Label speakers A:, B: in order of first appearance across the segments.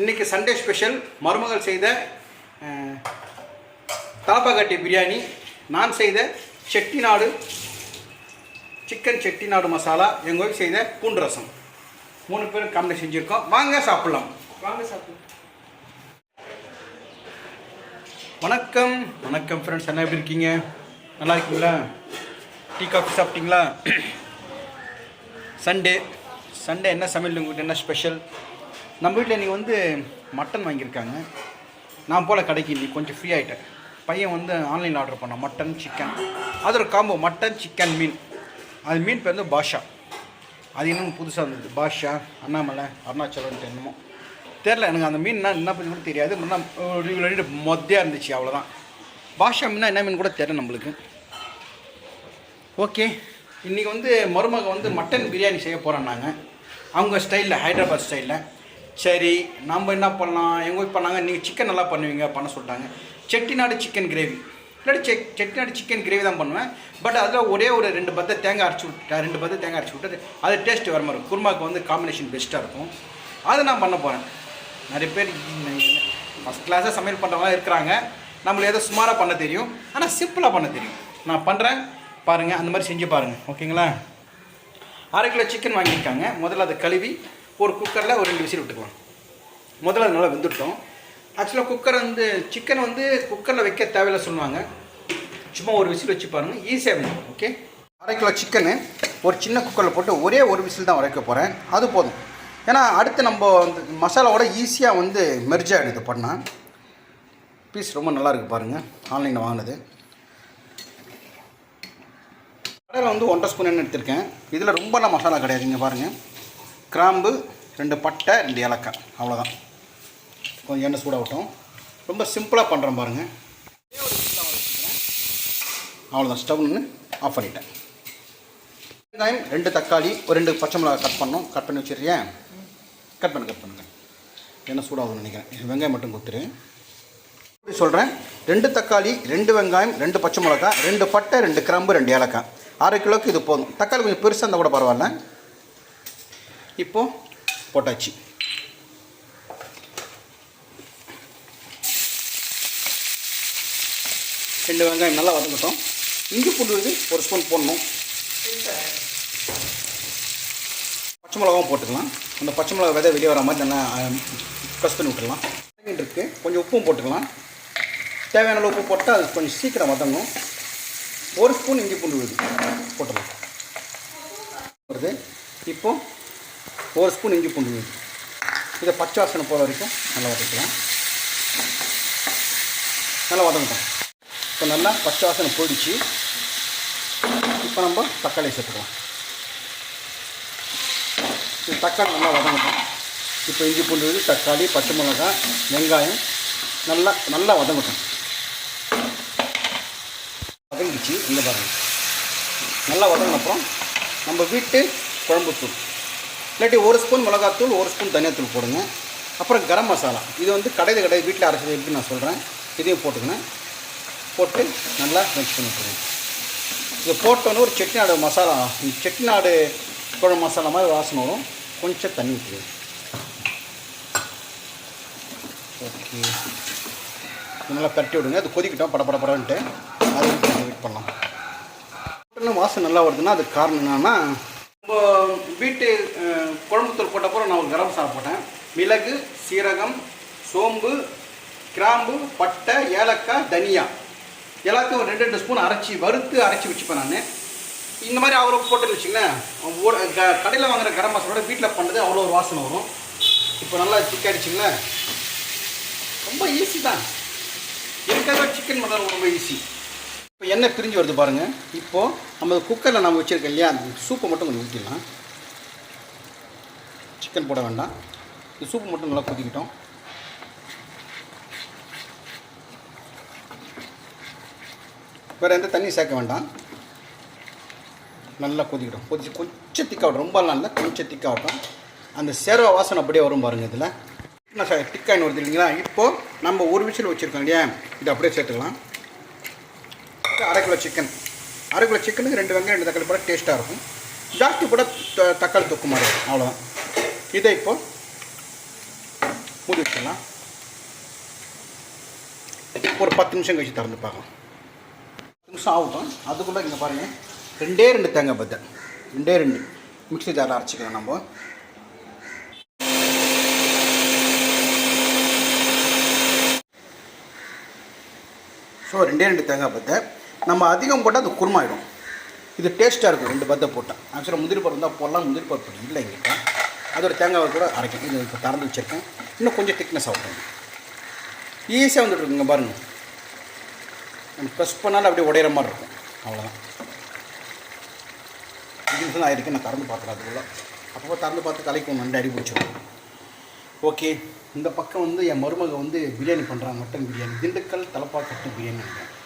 A: இன்னைக்கு Sunday special மருமகள் செய்த தலப்பாக்கட்டி பிரியாணி நான் செய்த செட்டிநாடு சிக்கன் செட்டிநாடு மசாலா எங்கள் ஒய்ஃப் செய்த பூண்டு ரசம். மூணு பேரும் காம்பினேஷன் செஞ்சுருக்கோம். வாங்க சாப்பிட்லாம்.
B: வாங்க சாப்பிடு
A: வணக்கம். வணக்கம் ஃப்ரெண்ட்ஸ் என்ன எப்படி இருக்கீங்க? நல்லா இருக்கீங்களா? டீ காஃபி சாப்பிட்டீங்களா? சண்டே சண்டே என்ன சமையல்? உங்கள்கிட்ட என்ன ஸ்பெஷல் நம்ம வீட்டில் இன்றைக்கி வந்து மட்டன் வாங்கியிருக்காங்க. நான் போல் கடைக்கு இன்றைக்கி கொஞ்சம் ஃப்ரீ ஆகிட்டேன் பையன் வந்து ஆன்லைனில் ஆர்டர் பண்ணான். மட்டன் சிக்கன் அது ஒரு காம்போ மட்டன் சிக்கன் மீன். அது மீன் பேர் வந்து பாஷா. அது இன்னும் புதுசாக இருந்தது பாஷா அண்ணாமலை அருணாச்சலம் என்னமோ. தெரில எனக்கு அந்த மீன் என்ன பண்ணி கூட தெரியாது. முன்னா ரெண்டு மொத்தையாக இருந்துச்சு அவ்வளோதான் பாஷா மீன்னா என்ன மீன் கூட தெரில நம்மளுக்கு. ஓகே. இன்றைக்கி வந்து மருமக வந்து மட்டன் பிரியாணி செய்ய போகிறோன்னாங்க அவங்க ஸ்டைலில் ஹைதராபாத் ஸ்டைலில் சரி நம்ம என்ன பண்ணலாம்? எங்கள் போய் பண்ணாங்க? நீங்கள் சிக்கன் நல்லா பண்ணுவீங்க பண்ண சொல்லிட்டாங்க. செட்டிநாடு சிக்கன் கிரேவி இல்லாட்டி செக் செட்டிநாடு சிக்கன் கிரேவி தான் பண்ணுவேன். பட் அதில் ஒரே ஒரு ரெண்டு பத்தை தேங்காய் அரைச்சி விட்டு ரெண்டு பத்தை தேங்காய் அரைச்சி விட்டு அது டேஸ்ட் வர மாதிரி இருக்கும். குருமாவுக்கு வந்து காம்பினேஷன் பெஸ்ட்டாக இருக்கும். அதை நான் பண்ண போகிறேன் நிறைய பேர் ஃபஸ்ட் கிளாஸாக சமையல் பண்ணுறவங்க இருக்கிறாங்க. நம்மளுக்கு ஏதோ சுமாராக பண்ண தெரியும். ஆனால் சிம்பிளாக பண்ண தெரியும். நான் பண்ணுறேன் பாருங்கள் அந்த மாதிரி செஞ்சு பாருங்கள் ஓகேங்களா? அரை கிலோ சிக்கன் வாங்கியிருக்காங்க. முதல்ல அதை கழுவி ஒரு குக்கரில் ஒரு ரெண்டு விசில் விட்டுக்கலாம். முதல்ல அது நல்லா வெந்துட்டோம் ஆக்சுவலாக குக்கர் வந்து சிக்கன் வந்து குக்கரில் வைக்க தேவையில்லை சொல்லுவாங்க. சும்மா ஒரு விசில் வச்சு பாருங்கள் ஈஸியாக வேணும் ஓகே அரை கிலோ சிக்கனு ஒரு சின்ன குக்கரில் போட்டு ஒரே ஒரு விசில் தான் உரைக்க போகிறேன் அது போதும். ஏன்னா அடுத்து நம்ம வந்து மசாலாவோட ஈஸியாக வந்து மெர்ஜ் ஆகிடுது பண்ணால் பீஸ் ரொம்ப நல்லா இருக்குது பாருங்கள் ஆன்லைனில் வாங்கினது. கடையில் வந்து ஒன்றரை ஸ்பூன் எண்ணெய் எடுத்திருக்கேன். இதில் ரொம்பலாம் மசாலா கிடையாது இங்கே பாருங்கள் கிராம்பு ரெண்டு பட்டை ரெண்டு ஏலக்காய். அவ்வளோதான் கொஞ்சம் எண்ணெய் சூடாகட்டும். ரொம்ப சிம்பிளாக பண்ணுறேன் பாருங்கள் அவ்வளோதான் ஸ்டவ்னு ஆஃப் பண்ணிட்டேன். வெங்காயம் ரெண்டு தக்காளி ஒரு ரெண்டு பச்சை மிளகாய் கட் பண்ணோம் கட் பண்ணி வச்சிடுறியேன் கட் பண்ணு கட் பண்ணுங்க. எண்ணெய் சூடாகும்னு நினைக்கிறேன். வெங்காயம் மட்டும் கொடுத்துரு இப்படி சொல்கிறேன் ரெண்டு தக்காளி ரெண்டு வெங்காயம் ரெண்டு பச்சை மிளகாய் ரெண்டு பட்டை ரெண்டு கிராம்பு ரெண்டு ஏலக்காய். அரை கிலோக்கு இது போதும். தக்காளி கொஞ்சம் பெருசாக இருந்தால் கூட பரவாயில்ல. இப்போது போட்டாச்சு. ரெண்டு வெங்காயம் நல்லா வதங்கட்டும். இஞ்சி பூண்டு ஒரு ஸ்பூன் போடணும். பச்சை மிளகாவும் போட்டுக்கலாம். அந்த பச்சை மிளகா விதை வெளியே வர மாதிரி நல்லா ப்ரெஸ் பண்ணி விட்டுடலாம். இருக்குது கொஞ்சம் உப்பும் போட்டுக்கலாம். தேவையான அளவு உப்பு போட்டால் அது கொஞ்சம் சீக்கிரம் வதங்கும் ஒரு ஸ்பூன் இஞ்சி பூண்டு விழுது. போட்டுடலாம். வருது. இப்போது ஒரு ஸ்பூன் இஞ்சி பூண்டு விழுது இதை பச்சை வாசனை போகிற வரைக்கும் நல்லா வதக்கலாம். நல்லா வதங்கட்டும். இப்போ நல்லா பச்சை வாசனை போயிடுச்சு. இப்போ நம்ம தக்காளி சேர்த்துக்கலாம். இது தக்காளி நல்லா வதங்கட்டும். இப்போ இஞ்சி பூண்டு விழுது தக்காளி பச்சை மிளகாய் வெங்காயம் நல்லா நல்லா வதங்கட்டும். வதங்கிச்சு இந்த பாருங்க. நல்லா வதங்கின அப்புறம் நம்ம வீட்டு குழம்புத்தூள் இல்லாட்டி ஒரு ஸ்பூன் மிளகாத்தூள் ஒரு ஸ்பூன் தனியாத்தூள் போடுங்க. அப்புறம் கரம் மசாலா. இது வந்து கடையில் கடையில் வீட்டில் அரைச்சது எப்படி நான் சொல்கிறேன் இதையும் போட்டுக்கணும். போட்டு நல்லா மிக்ஸ் பண்ணி கொடுங்க இது போட்டோன்னே ஒரு செட்டிநாடு மசாலா செட்டிநாடு குழம்பு மசாலா மாதிரி வாசனை வரும். கொஞ்சம் தண்ணி ஊற்றுங்க ஓகே. நல்லா பரட்டி விடுங்க. அது கொதிக்கிட்டோம். பட பட படன்ட்டு. அது வெயிட் பண்ணலாம். வாசனை வாசம் நல்லா வருதுன்னா அதுக்கு காரணம் என்னன்னா இப்போ வீட்டு அஹ், குழம்புத்தூள் போட்டப்போ நான் ஒரு கரம் மசாலா போட்டேன். மிளகு சீரகம் சோம்பு கிராம்பு பட்டை ஏலக்காய் தனியா. எல்லாத்தையும் ஒரு ரெண்டு ரெண்டு ஸ்பூன் அரைச்சி வறுத்து அரைச்சி வச்சுப்பேன் நான். இந்த மாதிரி அவ்வளோ போட்டுன்னு வச்சுங்களேன் க- கடையில் வாங்குற கரம் மசாலோட வீட்டில் பண்ணுறது அவ்வளோ ஒரு வாசனை வரும். இப்போ நல்லா சிக்காயிடுச்சுங்களேன் ரொம்ப ஈஸி தான். இருக்கிறத சிக்கன் பண்ணுறது ரொம்ப ஈஸி இப்போ எண்ணெய் பிரிஞ்சு வருது பாருங்கள் இப்போது நம்ம குக்கரில் நம்ம வச்சுருக்கோம் இல்லையா அந்த சூப்பை மட்டும் கொஞ்சம் ஊற்றிடலாம் சிக்கன் போட வேண்டாம். இந்த சூப்பு மட்டும் நல்லா கொதிக்கிட்டோம். வேறு எந்த தண்ணியும் சேர்க்க வேண்டாம். நல்லா கொதிக்கிடும் கொதிச்சு கொஞ்சம் திக்காகட்டும் ரொம்ப இல்லை கொஞ்சம் திக்காகட்டும் அந்த சேர்வ வாசனை அப்படியே வரும் பாருங்கள் இதில். என்ன சார் டிக்காயின் வருது இல்லைங்களா? இப்போது நம்ம ஒரு விசில் வச்சுருக்கோம் இல்லையா? இதை அப்படியே சேர்த்துக்கலாம். அரை கிலோ சிக்கன் அரை கிலோ சிக்கனுக்கு ரெண்டு வெங்காயம் ரெண்டு தக்காளி போட டேஸ்ட்டாக இருக்கும். ஜாஸ்தி கூட த- தக்காளி தொக்கு மாதிரி இருக்கும். அவ்வளோதான் இதை இப்போ மூடி வச்சிடலாம். ஒரு பத்து நிமிஷம் கழிச்சு திறந்து பார்க்கலாம். பத்து நிமிஷம் ஆகட்டும். அதுக்குள்ளே இங்கே பாருங்கள் ரெண்டே ரெண்டு தேங்காய் பத்தை ரெண்டே ரெண்டு. மிக்ஸி ஜாரில் அரைச்சிக்கலாம் நம்ம. ஸோ ரெண்டே ரெண்டு தேங்காய் பத்தை நம்ம அதிகம் போட்டால் அது குருமாயிடும். இது டேஸ்ட்டாக இருக்கும் ரெண்டு பத்தை போட்டால் ஆக்சுவலாக முந்திரி பருப்பு தான் போடலாம் முந்திரி பருப்பு இல்லை எங்கிட்ட அதோட தேங்காவை கூட அரைக்கும் இது இப்போ திறந்து வச்சுருக்கேன். இன்னும் கொஞ்சம் திக்னஸ் ஆகும் ஈஸியாக வந்துட்டு இருக்குங்க பாருங்கள் நம்ம ப்ரெஸ் பண்ணாலும் அப்படியே உடையிற மாதிரி இருக்கும். அவ்வளோதான் இது ஆயிருக்கு. நான் திறந்து பார்க்குறேன் அதுக்குள்ளே. அப்பப்போ திறந்து பார்த்து தலைக்கு நண்டு அடி பிடிச்சிடும். ஓகே இந்த பக்கம் வந்து என் மருமக வந்து பிரியாணி பண்ணுறான் மட்டன் பிரியாணி. திண்டுக்கல் தலப்பாக்கட்டு பிரியாணி நினைக்கிறேன்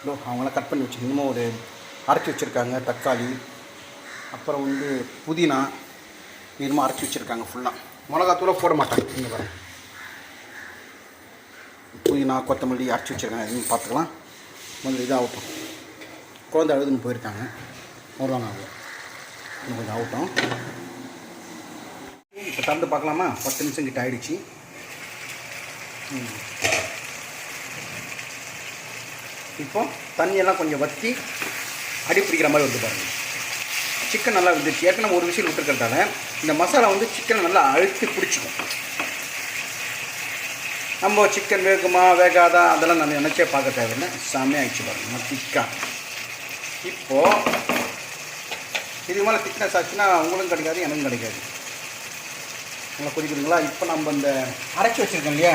A: இல்லை அவங்களாம் கட் பண்ணி வச்சு ஒரு அரைச்சி வச்சுருக்காங்க தக்காளி. அப்புறம் வந்து புதினா. இன்னும் அரைச்சி வச்சுருக்காங்க ஃபுல்லாக மிளகாத்தூளை போட மாட்டாங்க. இங்கே பாருங்க புதினா கொத்தமல்லி அரைச்சி வச்சுருக்காங்க. அதுவும் பார்த்துக்கலாம். முதல்ல இதாகட்டும். குழந்தை அழுதுன்னு போயிருக்காங்க. வருவாங்க அவங்க. இன்னும் கொஞ்சம் ஆகட்டும். இப்போ திறந்து பார்க்கலாமா? பத்து நிமிஷம் கிட்ட ஆகிடுச்சி ம். இப்போ தண்ணியெல்லாம் கொஞ்சம் வற்றி அடி பிடிக்கிற மாதிரி வந்து பாருங்கள் சிக்கன் நல்லா வந்துச்சு ஏற்கனவே ஒரு விசில் விட்டுருக்கிறதால இந்த மசாலா வந்து சிக்கனை நல்லா அழுத்தி பிடிச்சிக்கும். நம்ம சிக்கன் வேகுமா வேகாதா? அதெல்லாம் நம்ம நினச்சே பார்க்க தேவையில்லை. செம்மையாக ஆயிடுச்சு பாருங்க. திக்கா இப்போது இது மேலே திக்னஸ் ஆச்சுன்னா உங்களும் கிடைக்காது எனக்கும் கிடைக்காது. நல்லா குறிக்கிறீங்களா இப்போ நம்ம இந்த அரைச்சி வச்சுருக்கோம் இல்லையா?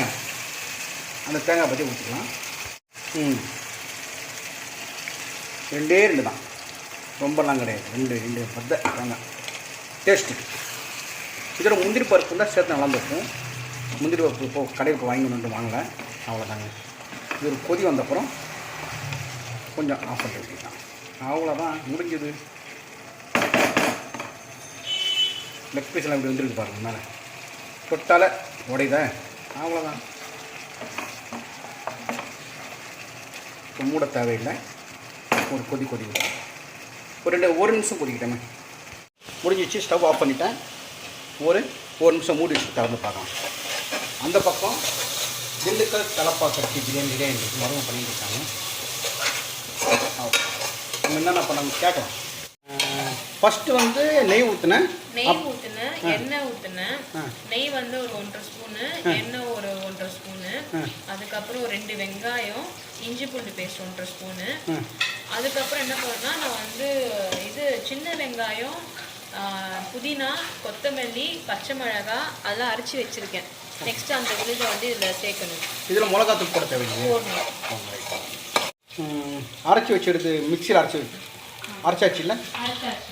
A: அந்த தேங்காய் பற்றி ஊற்றிக்கலாம் ம். ரெண்டே ரெண்டு தான். ரொம்பலாம் கிடையாது. ரெண்டு ரெண்டு பத்த தேங்காய். டேஸ்ட்டு இதோட முந்திரி பருப்பு தான் சேர்த்து நல்லா இருக்கும். முந்திரி பருப்பு இப்போ கடையில் இப்போ வாங்கி வாங்கலை. அவ்வளோதாங்க. இது ஒரு கொதி வந்தப்புறம் கொஞ்சம் ஆஃப் பண்ணி அவ்வளோதான். முடிஞ்சது. லெக் பீஸ்லாம் இப்படி வந்துருக்கு பாருங்க மேலே. தொட்டால உடையுத? அவ்வளோதான். இப்போ மூட தேவையில்லை. ஒரு கொதி கொதி. ஒரு ரெண்டு ஒரு நிமிஷம் கொதிக்கிட்டேன் முடிஞ்சிச்சு ஸ்டவ் ஆஃப் பண்ணிட்டேன். ஒரு ஒரு நிமிஷம் மூடி வச்சு திறந்து பார்க்கலாம். அந்த பக்கம் திண்டுக்கல் தலப்பா கட்டி பிரியாணி பிரியாணி மரம் பண்ணிட்டு இருக்காங்க. நம்ம என்னென்ன பண்ணாங்க கேட்கலாம். ஃபஸ்ட்டு வந்து நெய் ஊற்றினேன்
B: நெய் ஊத்துனேன் எண்ணெய் ஊத்துனேன். நெய் வந்து ஒரு ஒன்றரை ஸ்பூனு எண்ணெய் ஒரு ஒன்றரை ஸ்பூனு. அதுக்கப்புறம் ரெண்டு வெங்காயம் இஞ்சி பூண்டு பேஸ்ட் ஒன்றரை ஸ்பூனு அதுக்கப்புறம் என்ன பண்ணேன்னா நான் வந்து இது சின்ன வெங்காயம் புதினா கொத்தமல்லி பச்சை மிளகாய் அதெல்லாம் அரைச்சி வச்சிருக்கேன். நெக்ஸ்ட் அந்த விழுதை வந்து இதில் சேர்க்கணும்.
A: இதில் மிளகாத்தூள் போட ம், அரைச்சி வச்சிடுது மிக்சியில் அரைச்சி வச்சு அரைச்சாச்சு. இல்லை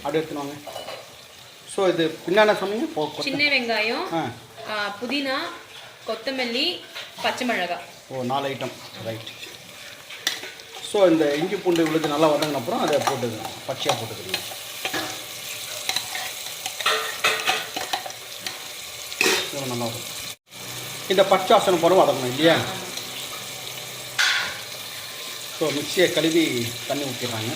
A: அப்படி எடுத்துனுவாங்க ஸோ இது என்னென்ன சொன்னீங்க?
B: சின்ன வெங்காயம் புதினா கொத்தமல்லி பச்சை மிளகாய்
A: ஓ நாலு ஐட்டம் ரைட் ஸோ இந்த இஞ்சி பூண்டு விழுது நல்லா வதங்கின அப்புறம் அதை போட்டுக்கணும். பச்சையாக போட்டுக்கணும். இது நல்லா வரும் இந்த பச்சை வாசனை போகிறோம் வதங்கணும் இல்லையா? ஸோ மிக்சியை கழுவி தண்ணி ஊற்றிடுறாங்க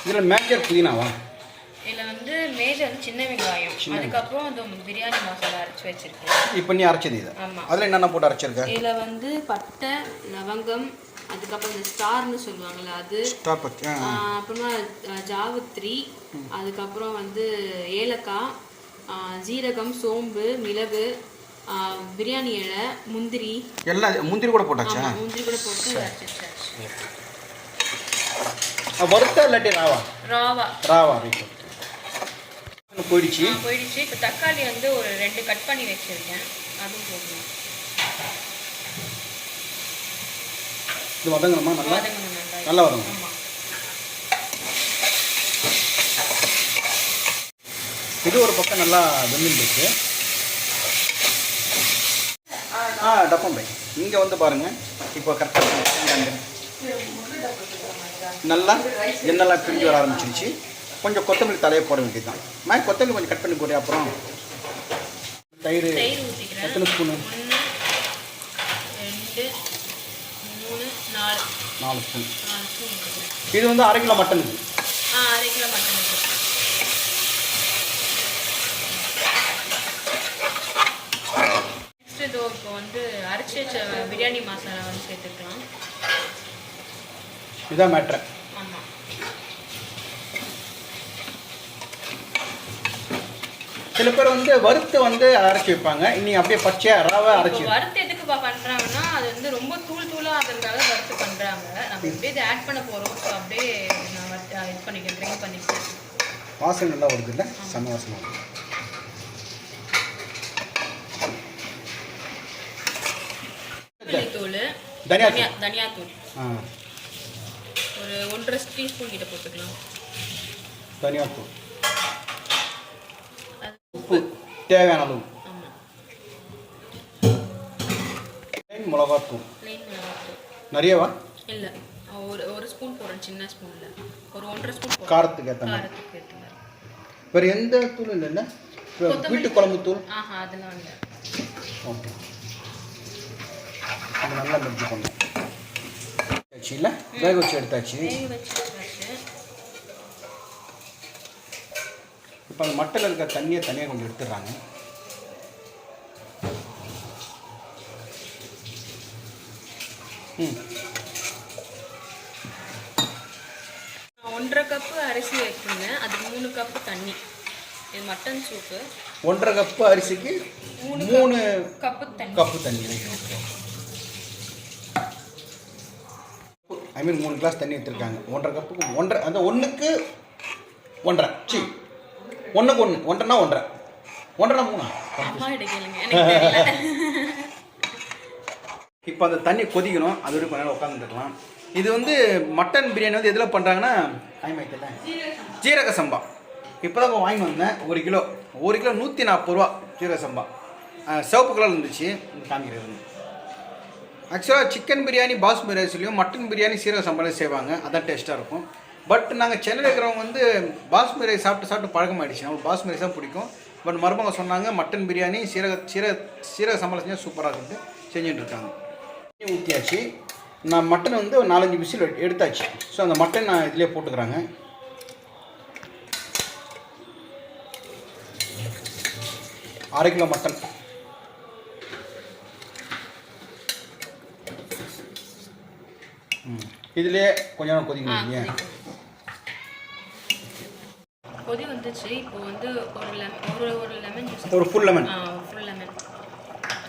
A: இதில் மேஜர் புதினாவா?
B: சின்ன அதுக்கப்புறம் அந்த பிரியாணி மசாலா அரைச்சி வச்சிருக்கேன்.
A: இப்போ நீ அரைச்சது இது. அதில் என்னென்ன போட்டு அரைச்சிருக்க?
B: இதில் வந்து பட்டை லவங்கம் அதுக்கப்புறம் இந்த ஸ்டார்னு சொல்லுவாங்கல்ல அது.
A: ஸ்டார்.
B: ஆஹ் அப்புறமா ஜாவுத்ரி அதுக்கப்புறம் வந்து ஏலக்காய் ஜீரகம் சோம்பு மிளகு பிரியாணி இலை முந்திரி.
A: எல்லாம் முந்திரி கூட போட்டாச்சா?
B: முந்திரி கூட போட்டு
A: வறுத்தா இல்லாட்டி ராவா?
B: ராவா.
A: ராவா ரைட் போயிடுச்சு.
B: போயிடுச்சு. இப்போ தக்காளி வந்து ஒரு ரெண்டு கட் பண்ணி வச்சிருக்கேன். அதுவும் போடணும்
A: இது வதங்கணுமா? நல்லா?
B: நல்லா
A: வதங்கணும். இது ஒரு பக்கம் நல்லா வெந்துருக்கு ஆ டப்பம் பை. இங்கே வந்து பாருங்கள் இப்போ கரெக்டாக நல்லா? எண்ணெல்லாம் பிரிஞ்சு வர ஆரம்பிச்சிருச்சு. கொஞ்சம் கொத்தமல்லி தலையை போட வேண்டியது தான் மாதிரி கொத்தமல்லி கொஞ்சம் கட் பண்ணி போடுற அப்புறம் தயிர் எத்தனை ஸ்பூனு?
B: நாலு.
A: ஸ்பூன். இது வந்து அரை கிலோ மட்டன்.
B: அரை கிலோ மட்டன் இதோ இப்போ வந்து அரைச்சி வச்ச பிரியாணி மசாலா வந்து சேர்த்துக்கலாம்.
A: இதான் மேட்ரு
B: ஆமாம்
A: சில பேர் வந்து வறுத்து வந்து அரைச்சி வைப்பாங்க. இன்னி அப்படியே பச்சையாக ரவை அரைச்சி
B: வறுத்து எதுக்கு பா பண்ணுறாங்கன்னா அது வந்து ரொம்ப தூள் தூளாக ஆகிறதுக்காக வறுத்து பண்ணுறாங்க நம்ம இப்படியே இதை ஆட் பண்ண போகிறோம் ஸோ அப்படியே நான் வறுத்து இது பண்ணிக்கிறேன் கிரைண்ட் பண்ணிக்கிறேன்
A: வாசனை நல்லா வருது இல்லை? செம்ம வாசனை வருது.
B: தூள்
A: தனியா
B: தனியா
A: ஆ.
B: ஒரு ஒன்றரை டீஸ்பூன் கிட்ட போட்டுக்கலாம்.
A: தனியாத்தூள்.
B: அது
A: உப்பு தேவையான அளவு plain மிளகாத்தூள். நிறையவா?
B: இல்லை. ஒரு ஒரு ஸ்பூன் போடுறேன் சின்ன ஸ்பூனில் ஒரு ஒன்றரை ஸ்பூன்
A: காரத்துக்கு ஏற்ற மாதிரி. வேறு எந்த தூள் இல்லைல்ல வீட்டு குழம்பு தூள்.
B: ஆஹா அதெல்லாம் இல்லை.
A: ஓகே. நல்லா ஆச்சு இல்லை? வேக வச்சு எடுத்தாச்சு. இப்போ அந்த மட்டையில் இருக்க தண்ணியை தனியாக கொஞ்சம் எடுத்துடுறாங்க.
B: ஒன்றரை கப்பு அரிசி வச்சுருந்தேன் அது மூணு கப்பு தண்ணி. இது மட்டன் சூப்பு.
A: ஒன்றரை கப்பு அரிசிக்கு
B: மூணு
A: மூணு
B: கப்பு தண்ணி.
A: கப்பு தண்ணி. ஐ மீன் மூணு கிளாஸ் தண்ணி எடுத்துருக்காங்க. ஒன்றரை கப்புக்கு ஒன்றரை அந்த ஒன்றுக்கு ஒன்றரை. சி ஒன்றுக்கு ஒன்று ஒன்றரைனா ஒன்றரை. ஒன்றரைனா மூணா? இப்போ அந்த தண்ணி கொதிக்கணும். அது வரைக்கும் கொஞ்ச நேரம் உட்காந்துருக்கலாம் இது வந்து மட்டன் பிரியாணி வந்து எதில் பண்ணுறாங்கன்னா டைம் ஜீரக சம்பா. இப்போ தான் வாங்கி வந்தேன். ஒரு கிலோ. ஒரு கிலோ நூற்றி நாற்பது ரூபா ஜீரக சம்பா. சிவப்பு கலர் இருந்துச்சு. காமிக்கிறது ஆக்சுவலாக சிக்கன் பிரியாணி பாஸ்மதி ரைஸ்லையும் மட்டன் பிரியாணி சீரக சம்பாலையும் செய்வாங்க. அதான் டேஸ்ட்டாக இருக்கும். பட் நாங்கள் சென்னையில் இருக்கிறவங்க வந்து பாஸ்மதி ரைஸ் சாப்பிட்டு சாப்பிட்டு பழக்கமாயிடுச்சு. நம்மளுக்கு பாஸ்மதி ரைஸ் தான் பிடிக்கும். பட் மருமங்க சொன்னாங்க மட்டன் பிரியாணி சீரக சீரக சீரக சம்பளம் செஞ்சால் சூப்பராக இருக்குது செஞ்சுட்டு இருக்காங்க. ஊற்றியாச்சு நான் மட்டன் வந்து ஒரு நாலஞ்சு விசில் எடுத்தாச்சு. ஸோ அந்த மட்டன் நான் இதிலே போட்டுக்கிறாங்க. அரை கிலோ மட்டன் இதிலே கொஞ்ச நேரம்
B: ஆ,
A: கொதிக்கணும் இல்லையா.
B: கொதி வந்துச்சு. இப்போ வந்து ஒரு லெமன் ஒரு ஒரு லெமன் ஜூஸ்
A: ஒரு ஃபுல் லெமன்
B: ஃபுல் லெமன்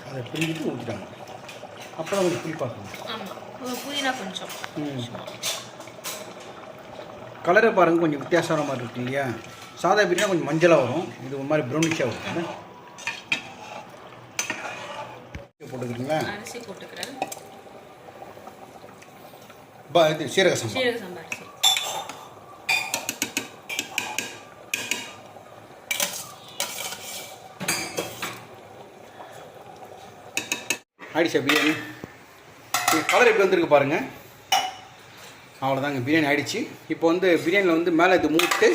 A: அதை பிழிஞ்சிட்டு ஊற்றிட்டாங்க அப்புறம் கொஞ்சம் புளிப்பாக்கணும்
B: ஆமாம் புதினா கொஞ்சம்.
A: கலரை பாருங்க கொஞ்சம் வித்தியாசமான மாதிரி இருக்கு இல்லையா? சாதா பிரியாணி கொஞ்சம் மஞ்சளாக வரும். இது ஒரு மாதிரி ப்ரௌனிஷாக வரும். போட்டுக்கிறீங்களா?
B: அரிசி போட்டுக்கிறேன்.
A: பா இது சீரக சம்பா.
B: சீரக சம்பா அரிசி
A: ஆயிடுச்சா பிரியாணி. கலர் எப்படி வந்திருக்கு பாருங்கள் அவ்வளோதாங்க பிரியாணி ஆயிடுச்சு. இப்போ வந்து பிரியாணியில் வந்து மேலே இது மூட்டு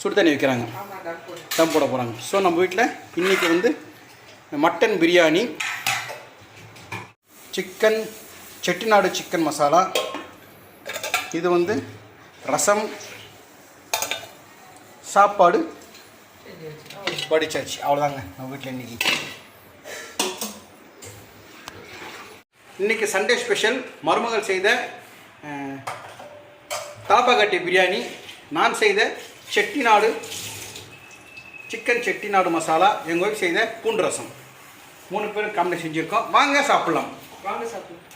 A: சுடு தண்ணி வைக்கிறாங்க. தம் போட போகிறாங்க ஸோ நம்ம வீட்டில் இன்றைக்கி வந்து mutton biryani chicken Chettinad chicken masala. இது வந்து ரசம் சாப்பாடு படிச்சாச்சு அவ்வளோதாங்க நம்ம வீட்டில் இன்றைக்கி இன்னைக்கு சண்டே ஸ்பெஷல் மருமகள் செய்த தலப்பாக்கட்டி பிரியாணி நான் செய்த செட்டிநாடு சிக்கன் செட்டிநாடு மசாலா எங்கள் ஒய்ஃப் செய்த பூண்டு ரசம். மூணு பேர் கம்மி செஞ்சுருக்கோம். வாங்க சாப்பிட்லாம்.
B: வாங்க சாப்பிட்லாம்.